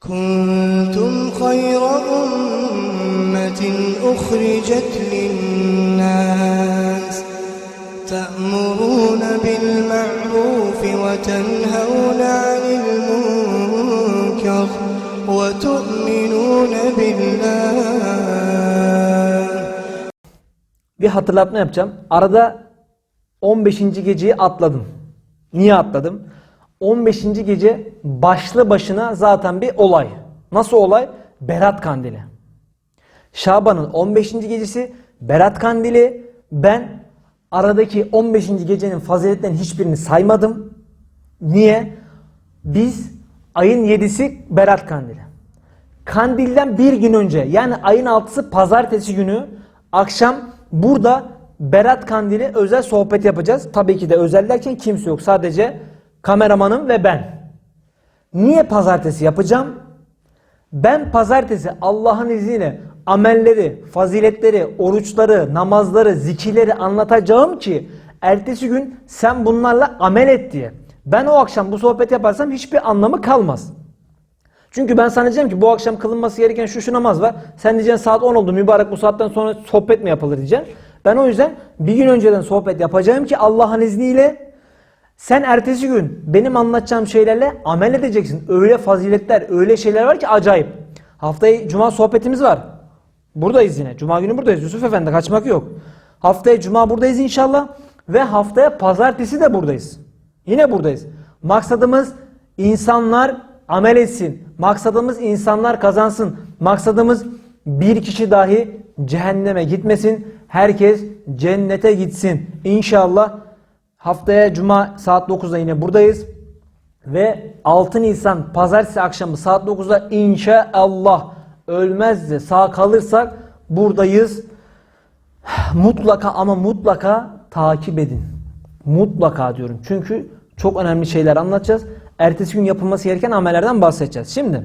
كنتم خير أمة أخرجت للناس تأمرون بالمعروف وتنهون عن المنكر وتؤمنون بالله bir hatırlatma yapacağım. Arada 15. geceyi atladım. Niye atladım? 15. gece başlı başına zaten bir olay. Nasıl olay? Berat Kandili. Şaban'ın 15. gecesi Berat Kandili. Ben aradaki 15. gecenin faziletlerin hiçbirini saymadım. Niye? Biz ayın 7'si Berat Kandili. Kandil'den bir gün önce yani ayın 6'sı pazartesi günü akşam burada Berat Kandili özel sohbet yapacağız. Tabii ki de özel derken kimse yok. Sadece kameramanım ve ben. Niye pazartesi yapacağım? Ben pazartesi Allah'ın izniyle amelleri, faziletleri, oruçları, namazları, zikirleri anlatacağım ki ertesi gün sen bunlarla amel et diye. Ben o akşam bu sohbet yaparsam hiçbir anlamı kalmaz. Çünkü ben sana diyeceğim ki bu akşam kılınması gereken şu şu namaz var. Sen diyeceksin saat 10 oldu mübarek bu saatten sonra sohbet mi yapılır diyeceksin. Ben o yüzden bir gün önceden sohbet yapacağım ki Allah'ın izniyle sen ertesi gün benim anlatacağım şeylerle amel edeceksin. Öyle faziletler, öyle şeyler var ki acayip. Haftaya cuma sohbetimiz var. Buradayız yine. Cuma günü buradayız. Yusuf Efendi kaçmak yok. Haftaya cuma buradayız inşallah. Ve haftaya pazartesi de buradayız. Yine buradayız. Maksadımız insanlar amel etsin. Maksadımız insanlar kazansın. Maksadımız bir kişi dahi cehenneme gitmesin. Herkes cennete gitsin. İnşallah haftaya cuma saat 9'da yine buradayız. Ve 6 Nisan pazartesi akşamı saat 9'da inşallah ölmez de sağ kalırsak buradayız. Mutlaka ama mutlaka takip edin. Mutlaka diyorum. Çünkü çok önemli şeyler anlatacağız. Ertesi gün yapılması gereken amellerden bahsedeceğiz. Şimdi